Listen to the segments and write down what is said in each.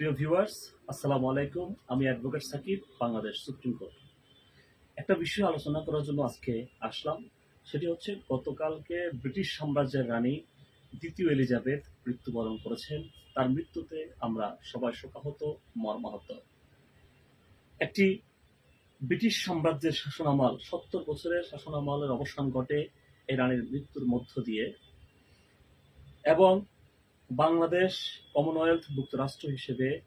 প্রিয় ভিউয়ার্স আসসালামু আলাইকুম। আমি advocate Sakib, Bangladesh supreme court. একটা বিষয় আলোচনা করার জন্য আজকে আসলাম, সেটি হচ্ছে গতকালকে ব্রিটিশ সাম্রাজ্যের রানী দ্বিতীয় এলিজাবেথ মৃত্যুবরণ করেছেন। তার মৃত্যুতে আমরা সবাই শোকাহত, মর্মাহত। একটি ব্রিটিশ সাম্রাজ্যের শাসনামল, সত্তর বছরের শাসনামলের অবসান ঘটে এই রানীর মৃত্যুর মধ্য দিয়ে। এবং বাংলাদেশ কমনওয়েলথ যুক্তরাষ্ট্র হিসেবে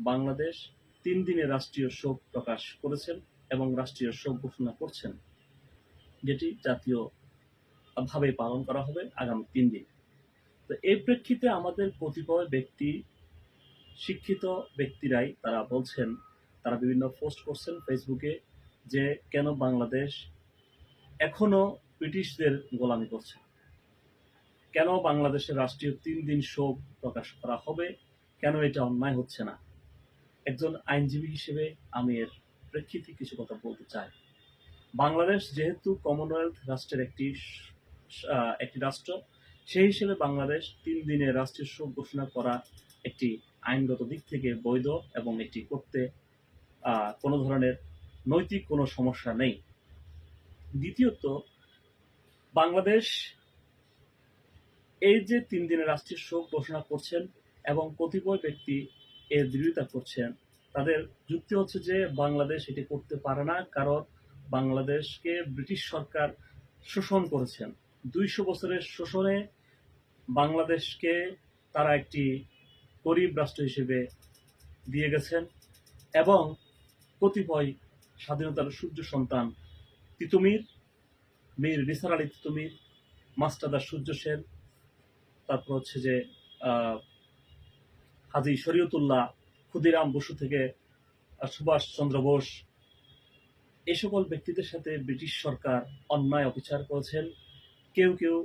বাংলাদেশ তিন দিনের রাষ্ট্রীয় শোক প্রকাশ করেছেন এবং রাষ্ট্রীয় শোক ঘোষণা করছেন। যেটি জাতীয় ভাবে পালন করা হবে আগামী তিন দিন। তো এই প্রেক্ষিতে আমাদের কতিপয় ব্যক্তি, শিক্ষিত ব্যক্তিরাই তারা বলছেন, তারা বিভিন্ন পোস্ট করছেন ফেসবুকে যে কেন বাংলাদেশ এখনও ব্রিটিশদের গোলামি করছে। কেন বাংলাদেশের রাষ্ট্রীয় তিন দিন শোক প্রকাশ করা হবে? কেন এটা অন্যায় হচ্ছে না? একজন আইনজীবী হিসেবে আমি এর প্রেক্ষিতে কিছু কথা বলতে চাই। বাংলাদেশ যেহেতু কমনওয়েলথ রাষ্ট্রের একটি একটি রাষ্ট্র, সেই হিসেবে বাংলাদেশ তিন দিনের রাষ্ট্রীয় শোক ঘোষণা করা একটি আইনগত দিক থেকে বৈধ এবং এটি করতে কোনো ধরনের নৈতিক কোনো সমস্যা নেই। দ্বিতীয়ত, বাংলাদেশ এই যে তিন দিনের রাষ্ট্রীয় শোক ঘোষণা করছেন এবং কতিপয় ব্যক্তি এর বিরোধিতা করছেন, তাদের যুক্তি হচ্ছে যে বাংলাদেশ এটি করতে পারে না, কারণ বাংলাদেশকে ব্রিটিশ সরকার শোষণ করেছেন। দুইশো বছরের শোষণে বাংলাদেশকে তারা একটি গরিব রাষ্ট্র হিসেবে দিয়ে গেছেন এবং কতিপয় স্বাধীনতার সূর্য সন্তান তিতুমির, মীর নিসার আলী তিতুমির মাস্টারদার সূর্য সেন তারপর হচ্ছে যে হাজি শরীয়তুল্লাহ ক্ষুদিরাম বসু থেকে সুভাষ চন্দ্র বোস এই সকল ব্যক্তিদের সাথে ব্রিটিশ সরকার অন্যায় অবিচার করেছেন। কেউ কেউ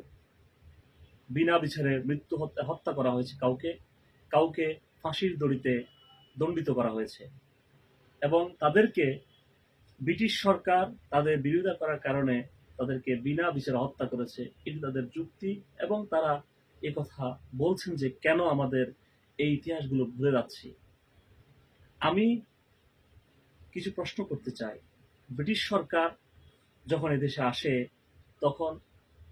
বিনা বিচারে মৃত্যু হত্যা হত্যা করা হয়েছে কাউকে কাউকে ফাঁসির দড়িতে দণ্ডিত করা হয়েছে। এবং তাদেরকে ব্রিটিশ সরকার তাদের বিরোধিতা করার কারণে তাদেরকে বিনা বিচারে হত্যা করেছে। এটি তাদের যুক্তি এবং তারা এ কথা বলছেন যে কেন আমাদের এই ইতিহাসগুলো ভুলে যাচ্ছি। আমি কিছু প্রশ্ন করতে চাই। ব্রিটিশ সরকার যখন এদেশে আসে, তখন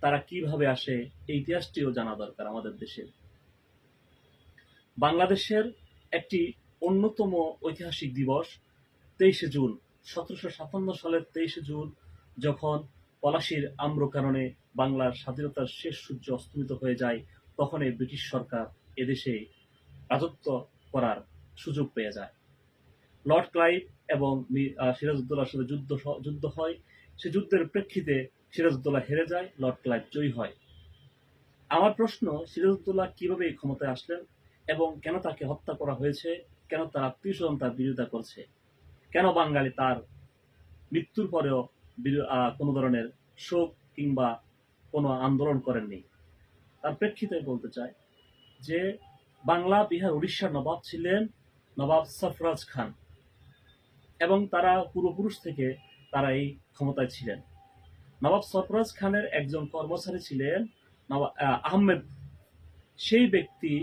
তারা কীভাবে আসে, এই ইতিহাসটিও জানা দরকার আমাদের দেশের। বাংলাদেশের একটি অন্যতম ঐতিহাসিক দিবস তেইশে জুন, সতেরোশো সাতান্ন সালের তেইশে জুন, যখন পলাশির আম্র কারণে বাংলার স্বাধীনতার শেষ সূর্য অস্তমিত হয়ে যায় তখন এই ব্রিটিশ সরকার এদেশে রাজত্ব করার সুযোগ পেয়ে যায়। লর্ড ক্লাইভ এবং সিরাজউদ্দৌলার সাথে যুদ্ধ যুদ্ধ হয়। সে যুদ্ধের প্রেক্ষিতে সিরাজউদ্দৌলা হেরে যায়, লর্ড ক্লাইভ জয়ী হয়। আমার প্রশ্ন, সিরাজউদ্দৌলা কীভাবে এই ক্ষমতায় আসলেন এবং কেন তাকে হত্যা করা হয়েছে? কেন তার আত্মীয় স্বজন তার বিরোধিতা করছে? কেন বাঙালি তার মৃত্যুর পরেও কোনো ধরনের শোক কিংবা কোনো আন্দোলন করেননি? তার প্রেক্ষিতে বলতে চাই যে বাংলা, বিহার, উড়িষ্যার নবাব ছিলেন নবাব সফরাজ খান এবং তারা পূর্বপুরুষ থেকে তারা এই ক্ষমতায় ছিলেন। নবাব সফরাজ খানের একজন কর্মচারী ছিলেন আহমেদ। সেই ব্যক্তি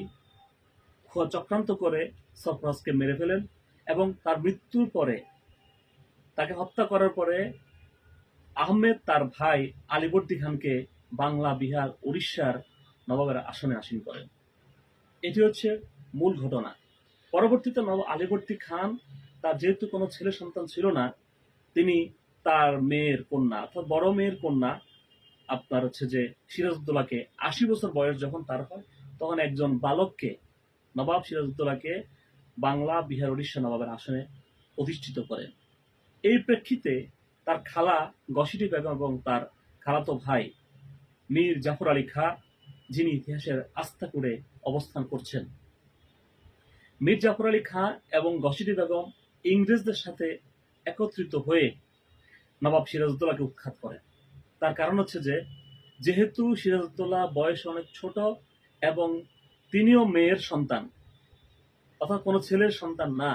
চক্রান্ত করে সফরাজকে মেরে ফেলেন এবং তার মৃত্যুর পরে তাকে হত্যা করার পরে আহমেদ তার ভাই আলিবর্দী খানকে বাংলা, বিহার, উড়িষ্যার নবাবের আসনে আসীন করেন। এটি হচ্ছে মূল ঘটনা। পরবর্তীতে নব আলিবর্দী খান, তার যেহেতু কোনো ছেলে সন্তান ছিল না, তিনি তার মেয়ের কন্যা অর্থাৎ বড় মেয়ের কন্যা, আপনার হচ্ছে যে সিরাজউদ্দৌলাকে আশি বছর বয়স যখন তার হয়, তখন একজন বালককে নবাব সিরাজউদ্দৌলাকে বাংলা, বিহার উড়িষ্যা নবাবের আসনে অধিষ্ঠিত করেন। এই প্রেক্ষিতে তার খালা গসিটি বেগম এবং তার খালাতো ভাই মীর জাফর আলী খা যিনি ইতিহাসের আস্থা করে অবস্থান করছেন। মীর জাফর আলী খাঁ এবং গসিটি বেগম ইংরেজদের সাথে একত্রিত হয়ে নবাব সিরাজউদ্দৌলাকে উৎখাত করেন। তার কারণ হচ্ছে যে, যেহেতু সিরাজউদ্দৌলা বয়সে অনেক ছোট এবং তিনিও মেয়ের সন্তান, অর্থাৎ কোনো ছেলের সন্তান না,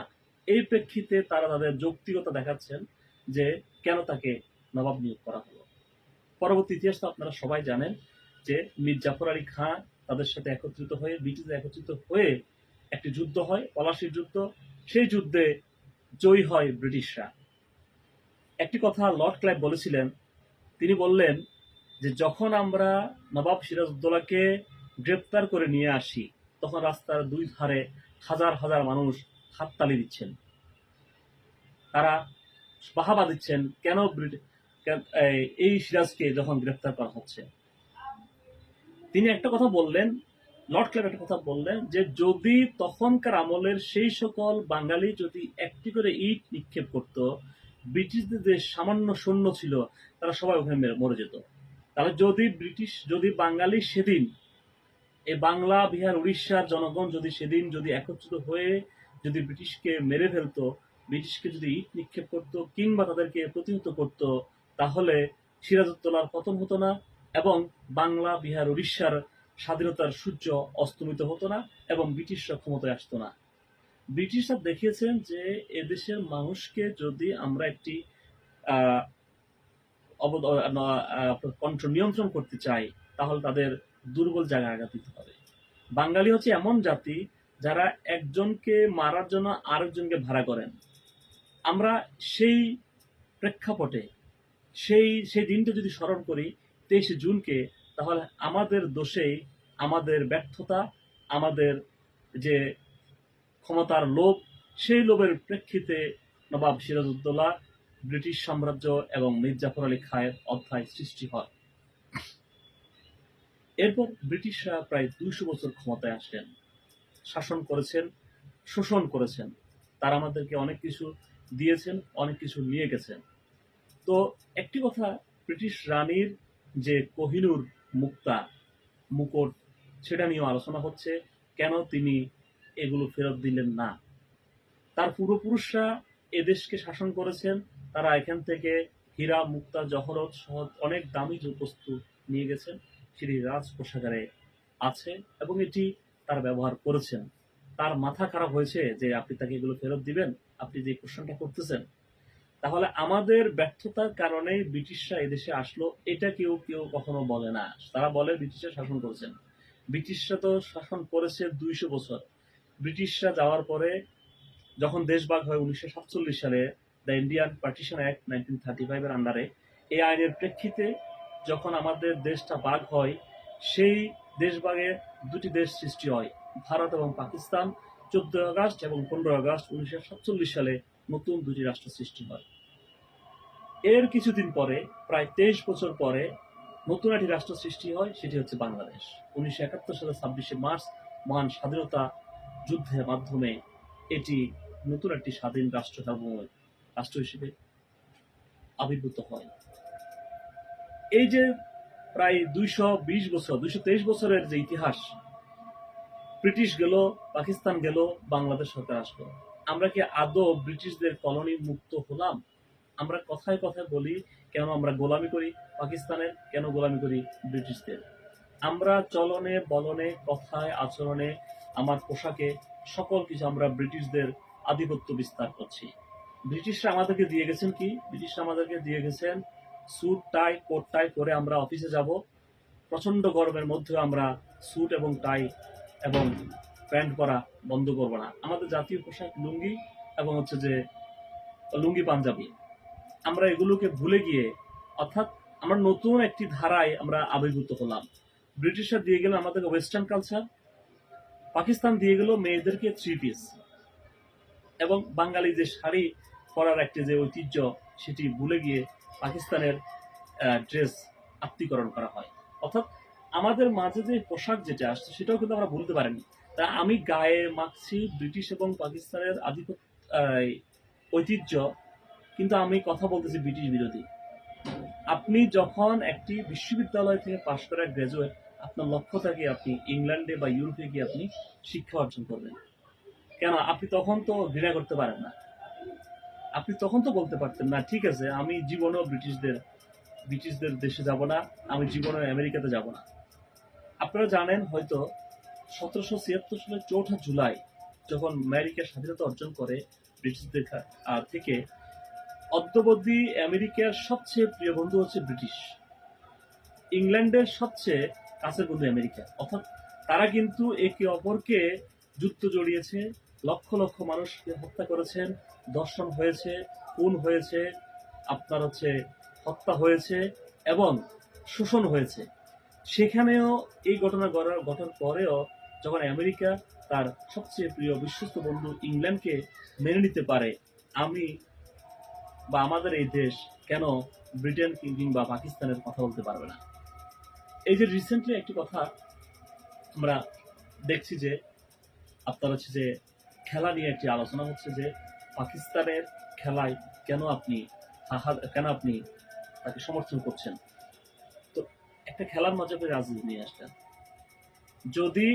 এই প্রেক্ষিতে তারা তাদের যৌক্তিকতা দেখাচ্ছেন যে কেন তাকে নবাব নিয়োগ করা হলো। পরবর্তী ইতিহাস তো আপনারা সবাই জানেন যে মীর জাফর আলী খাঁ তাদের সাথে একত্রিত হয়ে ব্রিটিশদের একত্রিত হয়ে একটি যুদ্ধ হয়, পলাশির যুদ্ধ। সেই যুদ্ধে জয়ী হয় ব্রিটিশরা। একটি কথা লর্ড ক্লাইভ বলেছিলেন, তিনি বললেন যে যখন আমরা নবাব সিরাজউদ্দৌলাকে গ্রেপ্তার করে নিয়ে আসি, তখন রাস্তার দুই ধারে হাজার হাজার মানুষ হাততালি দিচ্ছেন। তারা বাহাবা দিচ্ছেন কেন, এই সিরাজকে যখন গ্রেপ্তার করা হচ্ছে? তিনি একটা কথা বললেন লর্ড ক্লেভ একটা কথা বললেন, যে যদি তখনকার আমলের সেই সকল বাঙালি যদি একটি করে ইট নিক্ষেপ করত, ব্রিটিশদের যে সামান্য সৈন্য ছিল, তারা সবাই ওখানে মরে যেত। তাহলে যদি ব্রিটিশ, যদি বাঙালি সেদিন এই বাংলা, বিহার, উড়িষ্যার জনগণ যদি সেদিন যদি একত্রিত হয়ে যদি ব্রিটিশকে মেরে ফেলতো, ব্রিটিশকে যদি ইট নিক্ষেপ করতো কিংবা তাদেরকে প্রতিহত করত, তাহলে সিরাজউদ্দৌলার পতন হতো না। এবং বাংলা, বিহার, উড়িষ্যার স্বাধীনতার সূর্য অস্তমিত হতো না এবং ব্রিটিশরা ক্ষমতায় আসতো না। ব্রিটিশরা দেখিয়েছেন যে এদেশের মানুষকে যদি আমরা একটি কন্ট্রোল নিয়ন্ত্রণ করতে চাই, তাহলে তাদের দুর্বল জায়গায় আঘাত দিতে হবে। বাঙালি হচ্ছে এমন জাতি যারা একজনকে মারার জন্য আরেকজনকে ভাড়া করেন। আমরা সেই প্রেক্ষাপটে, সেই সেই দিনটা যদি স্মরণ করি তেইশে জুনকে, তাহলে আমাদের দোষেই আমাদের ব্যর্থতা, আমাদের যে ক্ষমতার লোভ, সেই লোভের প্রেক্ষিতে নবাব সিরাজউদ্দৌলা ব্রিটিশ সাম্রাজ্য এবং মির্জাফর আলী খায়ের অধ্যায় সৃষ্টি হয়। এরপর ব্রিটিশরা প্রায় দুইশো বছর ক্ষমতায় আসেন শাসন করেছেন, শোষণ করেছেন। তারা আমাদেরকে অনেক কিছু দিয়েছেন, অনেক কিছু নিয়ে গেছেন। তো একটি কথা, ব্রিটিশ রানীর যে কোহিনুর মুক্তা, মুকুট, সেটা নিয়েও আলোচনা হচ্ছে, কেন তিনি এগুলো ফেরত দিলেন না? তার পূর্বপুরুষরা এদেশকে শাসন করেছেন, তারা এখান থেকে হীরা, মুক্তা, জহরত সহ অনেক দামি বস্তু নিয়ে গেছেন, সেটি রাজ কোষাগারে আছে এবং এটি তার ব্যবহার করেছেন। তার মাথা খারাপ হয়েছে যে আপনি তাকে এগুলো ফেরত দিবেন, আপনি যে কোশ্চেনটা করতেছেন তাহলে আমাদের ব্যর্থতার কারণে ব্রিটিশরা এদেশে আসলো, এটা কেউ কেউ কখনো বলে না। তারা বলে ব্রিটিশরা শাসন করেছেন। ব্রিটিশরা তো শাসন করেছে দুইশো বছর। ব্রিটিশরা যাওয়ার পরে যখন দেশ ভাগ হয় উনিশশো সাতচল্লিশ সালে, the Indian partition act nineteen thirty ফাইভের আন্ডারে এই আইনের প্রেক্ষিতে যখন আমাদের দেশটা ভাগ হয়, সেই দেশভাগে দুটি দেশ সৃষ্টি হয়, ভারত এবং পাকিস্তান। চোদ্দ আগস্ট এবং পনেরো আগস্ট উনিশশো সাতচল্লিশ সালে নতুন দুটি রাষ্ট্র সৃষ্টি হয়। এর কিছুদিন পরে, প্রায় তেইশ বছর পরে, নতুন একটি রাষ্ট্র সৃষ্টি হয়, সেটি হচ্ছে বাংলাদেশ। উনিশশো একাত্তর সালে ছাব্বিশে মার্চ মহান স্বাধীনতা যুদ্ধের মাধ্যমে এটি নতুন একটি স্বাধীন রাষ্ট্র রাষ্ট্র হিসেবে আবির্ভূত হয়। এই যে প্রায় দুইশো বিশ বছর, দুইশো তেইশ বছরের যে ইতিহাস, ব্রিটিশ গেল, পাকিস্তান গেল, বাংলাদেশ সরকার আসলো। আমরা কি আদৌ ব্রিটিশদের কলোনি মুক্ত হলাম? আমরা কথায় কথায় বলি, কেন আমরা গোলামি করি? পাকিস্তানের কেন গোলামি করি? ব্রিটিশদের। আমরা চলনে, বলনে, কথায়, আচরণে, আমার পোশাকে সকল কিছু আমরা ব্রিটিশদের আধিপত্য বিস্তার করছি। ব্রিটিশরা আমাদেরকে দিয়ে গেছেন কি? ব্রিটিশরা আমাদেরকে দিয়ে গেছেন স্যুট টাই কোট টাই করে আমরা অফিসে যাব। প্রচণ্ড গরমের মধ্যে আমরা স্যুট এবং টাই এবং প্যান্ট পরা বন্ধ করব না। আমাদের জাতীয় পোশাক লুঙ্গি এবং হচ্ছে যে লুঙ্গি পাঞ্জাবি। আমরা এগুলোকে ভুলে গিয়ে, অর্থাৎ আমরা নতুন একটি ধারায় আমরা আবির্ভূত হলাম। ব্রিটিশরা দিয়ে গেল আমাদেরকে ওয়েস্টার্ন কালচার পাকিস্তান দিয়ে গেল মেয়েদেরকে থ্রি পিস এবং বাঙালি যে শাড়ি পরার একটি যে ঐতিহ্য, সেটি ভুলে গিয়ে পাকিস্তানের ড্রেস আত্মীকরণ করা হয়। অর্থাৎ আমাদের মাঝে যে পোশাক যেটা আসছে, সেটাও কিন্তু আমরা ভুলতে পারিনি। তা আমি গায়ে মাখছি ব্রিটিশ এবং পাকিস্তানের আধিপত্য ঐতিহ্য কিন্তু আমি কথা বলতেছি ব্রিটিশ বিরোধী। আপনি যখন একটি বিশ্ববিদ্যালয় থেকে পাশ করা গ্রাজুয়েট আপনার লক্ষ্য থাকে আপনি ইংল্যান্ডে বা ইউরোপে গিয়ে আপনি শিক্ষা অর্জন করবেন। কেন? আপনি তখন তো ঘৃণা করতে পারেন না। আপনি তখন তো বলতে পারতেন, না, ঠিক আছে, আমি জীবনেও ব্রিটিশদের ব্রিটিশদের দেশে যাব না, আমি জীবনে আমেরিকাতে যাব না। আপনারা জানেন হয়তো সতেরোশো ছিয়াত্তর সালের চৌঠা জুলাই যখন আমেরিকা স্বাধীনতা অর্জন করে ব্রিটিশদের থেকে অদ্যবধি আমেরিকার সবচেয়ে প্রিয় বন্ধু হচ্ছে ব্রিটিশ। ইংল্যান্ডের সবচেয়ে কাছের বন্ধু আমেরিকা। অর্থাৎ তারা কিন্তু একে অপরকে যুদ্ধ জড়িয়েছে, লক্ষ লক্ষ মানুষকে হত্যা করেছেন, দর্শন হয়েছে, খুন হয়েছে, আপনার হচ্ছে হত্যা হয়েছে এবং শোষণ হয়েছে। সেখানেও এই ঘটনা ঘটার ঘটার পরেও যখন আমেরিকা তার সবচেয়ে প্রিয় বিশ্বস্ত বন্ধু ইংল্যান্ডকে মেনে নিতে পারে, আমি বা আমাদের এই দেশ কেন ব্রিটেন কিংবা পাকিস্তানের কথা বলতে পারবে না? এই যে রিসেন্টলি একটি কথা আমরা দেখছি যে, আপনার হচ্ছে যে খেলা নিয়ে একটি আলোচনা হচ্ছে যে, পাকিস্তানের খেলায় কেন আপনি কেন আপনি তাকে সমর্থন করছেন? তো একটা খেলার মাঝে আপনি রাজনীতি নিয়ে আসলেন। যদি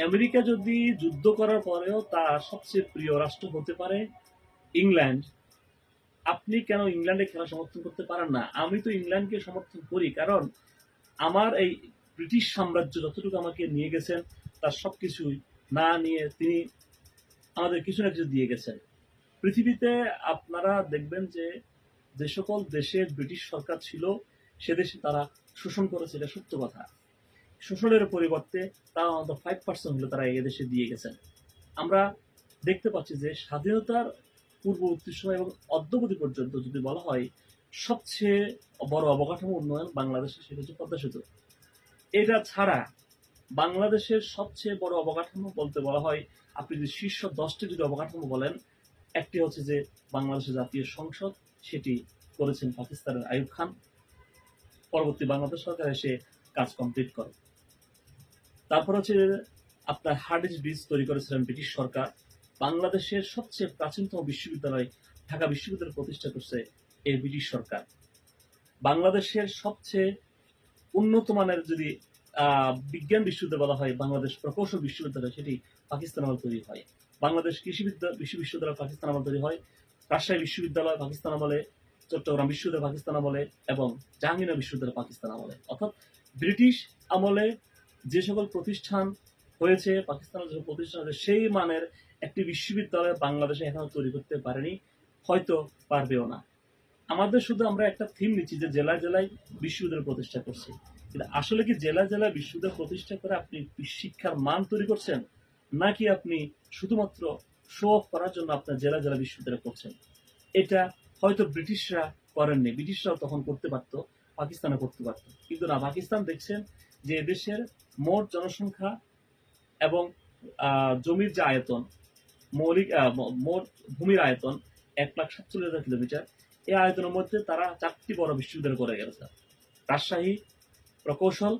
আমেরিকা যদি যুদ্ধ করার পরেও তার সবচেয়ে প্রিয় রাষ্ট্র হতে পারে ইংল্যান্ড আপনি কেন ইংল্যান্ডে খেলা সমর্থন করতে পারেন না? আমি তো ইংল্যান্ডকে সমর্থন করি, কারণ আমার এই ব্রিটিশ সাম্রাজ্য যতটুকু আমাকে নিয়ে গেছেন, তার সব কিছুই না নিয়ে তিনি আমাদের কিছু না কিছু দিয়ে গেছেন। পৃথিবীতে আপনারা দেখবেন যে যে সকল দেশে ব্রিটিশ সরকার ছিল, সে দেশে তারা শোষণ করেছে, এটা সত্য কথা। শোষণের পরিবর্তে তারা অন্তত ফাইভ পার্সেন্ট হলে তারা এদেশে দিয়ে গেছেন। আমরা দেখতে পাচ্ছি যে স্বাধীনতার পূর্ববর্তী সময় এবং অদ্যবধি পর্যন্ত যদি বলা হয়, সবচেয়ে বড় অবকাঠামো উন্নয়ন বাংলাদেশে সেটা হচ্ছে পদ্মা সেতু। এটা ছাড়া বাংলাদেশের সবচেয়ে বড় অবকাঠামো বলতে বলা হয়, আপনি যদি শীর্ষ দশটি যদি অবকাঠামো বলেন, একটি হচ্ছে যে বাংলাদেশের জাতীয় সংসদ, সেটি করেছেন পাকিস্তানের আইয়ুব খান। পরবর্তী বাংলাদেশ সরকার এসে কাজ কমপ্লিট করে। তারপর হচ্ছে আপনার হার্ডিজ ব্রিজ তৈরি করেছিলেন ব্রিটিশ সরকার। বাংলাদেশের সবচেয়ে প্রাচীনতম বিশ্ববিদ্যালয় ঢাকা বিশ্ববিদ্যালয় প্রতিষ্ঠা করছে এই ব্রিটিশ সরকার। বাংলাদেশের সবচেয়ে উন্নত মানের যদি বিজ্ঞান বিশ্ববিদ্যালয় বলা হয়, বাংলাদেশ প্রকৌশল বিশ্ববিদ্যালয়, সেটি পাকিস্তান আমল তৈরি হয়। বাংলাদেশ কৃষি বিদ্যা বিশ্ব বিশ্ববিদ্যালয় পাকিস্তান আমল তৈরি হয়, রাজশাহী বিশ্ববিদ্যালয় পাকিস্তান আমলে, চট্টগ্রাম বিশ্ববিদ্যালয় পাকিস্তান আমলে, এবং জাহাঙ্গীরনগর বিশ্ববিদ্যালয় পাকিস্তান আমলে। অর্থাৎ ব্রিটিশ আমলে যে সকল প্রতিষ্ঠান হয়েছে, পাকিস্তানের যে প্রতিষ্ঠান সেই মানের একটি বিশ্ববিদ্যালয় বাংলাদেশে এখনও তৈরি করতে পারেনি, হয়তো পারবেও না। আমাদের শুধু আমরা একটা থিম নিচ্ছি যে জেলায় জেলায় বিশ্ববিদ্যালয় প্রতিষ্ঠা করছি। কিন্তু আসলে কি জেলায় জেলায় বিশ্ববিদ্যালয় প্রতিষ্ঠা করে আপনি শিক্ষার মান তৈরি করছেন, নাকি আপনি শুধুমাত্র শো অফ করার জন্য আপনার জেলা জেলা বিশ্ববিদ্যালয় করছেন? এটা হয়তো ব্রিটিশরা করেননি। ব্রিটিশরাও তখন করতে পারতো পাকিস্তানে করতে পারতো। কিন্তু না, পাকিস্তান দেখছেন যে এদেশের মোট জনসংখ্যা এবং জমির যে আয়তন মৌলিক মোট ভূমির আয়তন এক লাখ সাতচল্লিশ হাজার কিলোমিটার। এই আয়তনের মধ্যে তারা চারটি বড় বিশ্ববিদ্যালয় করে গেছে। রাজশাহী, প্রকৌশল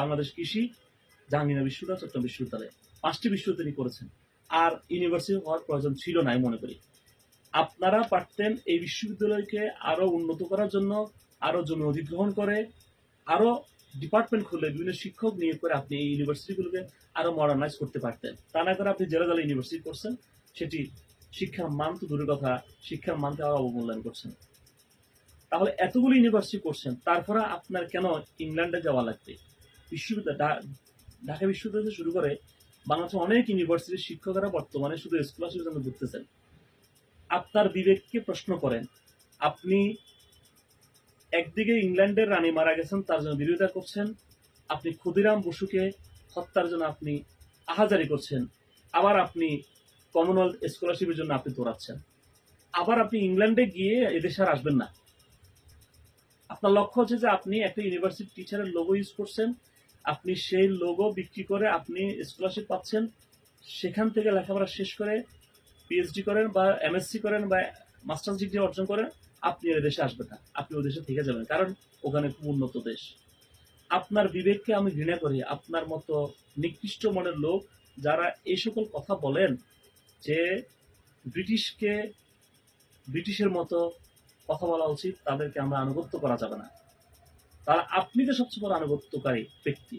বাংলাদেশ কৃষি, জাহাঙ্গীরনগর বিশ্ববিদ্যালয়, চট্টগ্রাম বিশ্ববিদ্যালয়। পাঁচটি বিশ্ববিদ্যালয় করেছেন। আর ইউনিভার্সিটি হওয়ার প্রয়োজন ছিল না, আমি মনে করি। আপনারা পারতেন এই বিশ্ববিদ্যালয়কে আরও উন্নত করার জন্য, আরও জমি অধিগ্রহণ করে, আরও ডিপার্টমেন্ট খুলে বিভিন্ন শিক্ষক নিয়োগ করে আপনি এই ইউনিভার্সিটিগুলোকে আরও মডার্নাইজ করতে পারতেন। তা না করে আপনি জেলা জেলা ইউনিভার্সিটি করছেন, সেটি শিক্ষার মান তো দূরের কথা, শিক্ষার মানকে আরও অবমূল্যায়ন করছেন। তাহলে এতগুলো ইউনিভার্সিটি করছেন, তারপরে আপনার কেন ইংল্যান্ডে যাওয়া লাগবে? বিশ্ববিদ্যালয় ঢাকা বিশ্ববিদ্যালয় শুরু করে বাংলাদেশের অনেক ইউনিভার্সিটির শিক্ষকেরা বর্তমানে শুধু স্কলারশিপের জন্য ঘুরতেছেন। আপনার বিবেককে প্রশ্ন করেন, আপনি একদিকে ইংল্যান্ডের রানী মারা গেছেন, তার জন্য বিরোধিতা করছেন। আপনি ক্ষুদিরাম বসুকে হত্যার জন্য আপনি আহাজারি করছেন। আবার আপনি কমনওয়েলথ স্কলারশিপের জন্য আপনি দৌড়াচ্ছেন। আবার আপনি ইংল্যান্ডে গিয়ে এদেশে আর আসবেন না। আপনার লক্ষ্য হচ্ছে যে আপনি একটা ইউনিভার্সিটি টিচারের লোগো ইউজ করছেন। আপনি সেই লোগো বিক্রি করে আপনি স্কলারশিপ পাচ্ছেন। সেখান থেকে লেখাপড়া শেষ করে পিএইচডি করেন বা এমএসসি করেন বা মাস্টার্স ডিগ্রি অর্জন করেন। আপনি এ দেশে আসবেন না। আপনি ও দেশে থেকে যাবেন কারণ ওখানে খুব উন্নত দেশ। আপনার বিবেককে আমি ঘৃণা করি। আপনার মতো নিকৃষ্ট মনের লোক যারা এই সকল কথা বলেন যে ব্রিটিশকে ব্রিটিশের মতো কথা বলা উচিত, তাদেরকে আমরা আনুগত্য করা যাবে না। তারা আপনি তো সবচেয়ে বড় আনুগত্যকারী ব্যক্তি,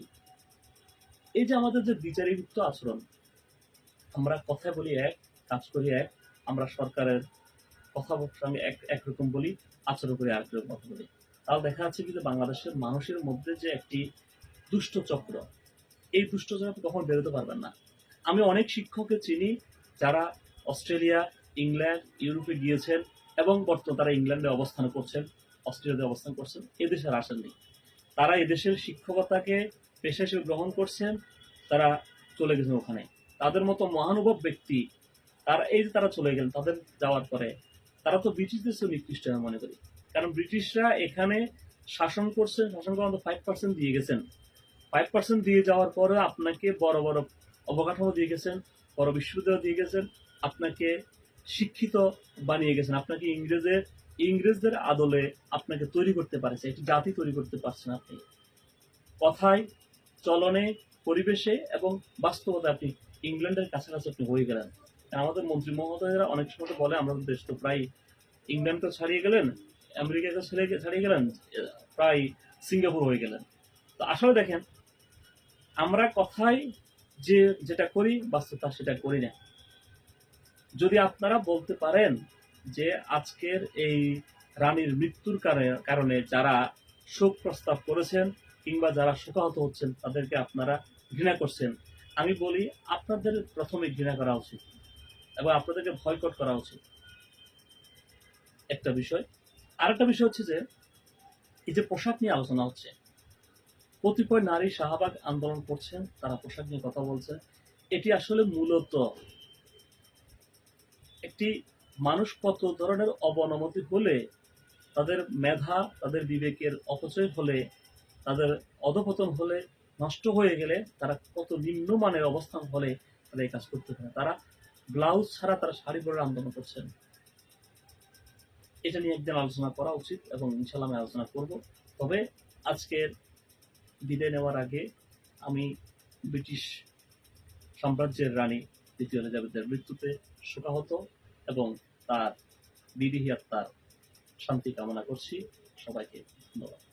এই যে আমাদের যে বিচারীযুক্ত আচরণ, আমরা কথা বলি এক, কাজ করি এক, আমরা সরকারের কথা সঙ্গে এক, একরকম বলি, আচরণ করে আরেক রকম কথা বলি। তাও দেখা যাচ্ছে কিন্তু বাংলাদেশের মানুষের মধ্যে যে একটি দুষ্ট চক্র, এই দুষ্ট চক্র কখনো বেরোতে পারবেন না। আমি অনেক শিক্ষককে চিনি যারা অস্ট্রেলিয়া, ইংল্যান্ড, ইউরোপে গিয়েছেন এবং বর্তমানে তারা ইংল্যান্ডে অবস্থান করছেন, অস্ট্রেলিয়াতে অবস্থান করছেন এদেশে আর আসেননি। তারা এদেশের শিক্ষকতাকে পেশা হিসেবে গ্রহণ করছেন, তারা চলে গেছেন ওখানে। তাদের মতো মহানুভব ব্যক্তি, তারা, এই যে তারা চলে গেলেন, তাদের যাওয়ার পরে তারা তো ব্রিটিশদের চেয়ে নিকৃষ্ট আমি মনে করি। কারণ ব্রিটিশরা এখানে শাসন করছেন, শাসন করার ফাইভ পার্সেন্ট দিয়ে গেছেন। ফাইভ পার্সেন্ট দিয়ে যাওয়ার পরে আপনাকে বড় বড় অবকাঠামো দিয়ে গেছেন, বড় বিশ্ববিদ্যালয় দিয়ে গেছেন, আপনাকে শিক্ষিত বানিয়ে গেছেন। আপনাকে ইংরেজের, ইংরেজদের আদলে আপনাকে তৈরি করতে পারছে, একটি জাতি তৈরি করতে পারছেন আপনি। কথায়, চলনে, পরিবেশে এবং বাস্তবতা আপনি ইংল্যান্ডের কাছাকাছি আপনি হয়ে গেলেন। আমাদের মন্ত্রী মহোদয়রা অনেক সময় বলে আমাদের দেশ তো প্রায় ইংল্যান্ডকে ছাড়িয়ে গেলেন আমেরিকাকে ছেড়ে ছাড়িয়ে গেলেন, প্রায় সিঙ্গাপুর হয়ে গেলেন। তো আসলে দেখেন, আমরা কথায় যে যেটা করি, বাস্তবতা সেটা করি না। যদি আপনারা বলতে পারেন যে আজকের এই রানীর মৃত্যুর কারণে যারা শোক প্রস্তাব করেছেন কিংবা যারা শোকাহত হচ্ছেন, তাদেরকে আপনারা ঘৃণা করছেন। আমি বলি, আপনাদের প্রথমে ঘৃণা করা উচিত। এবং আপনাদেরকে ভয়কট করা উচিত। একটা বিষয়। আরেকটা বিষয় হচ্ছে যে, এই যে পোশাক নিয়ে আলোচনা হচ্ছে, কতিপয় নারী শাহবাগ আন্দোলন করছেন, তারা পোশাক নিয়ে কথা বলছে। এটি আসলে মূলত একটি মানুষ কত ধরনের অবনমতি হলে তাদের মেধা, তাদের বিবেকের অপচয় হলে, তাদের অধপতন হলে, নষ্ট হয়ে গেলে তারা কত নিম্নমানের অবস্থান হলে তারা এই কাজ করতে পারে। তারা ব্লাউজ ছাড়া তারা শাড়ি পরে আন্দোলন করছেন। এটা নিয়ে একদিন আলোচনা করা উচিত এবং ইনশাল্লাহ আমি আলোচনা করব। তবে আজকের বিদায় নেওয়ার আগে আমি ব্রিটিশ সাম্রাজ্যের রানী দ্বিতীয় এলিজাবেথের মৃত্যুতে শোকাহত এবং তার বিদেহী আত্মার শান্তি কামনা করছি। সবাইকে ধন্যবাদ।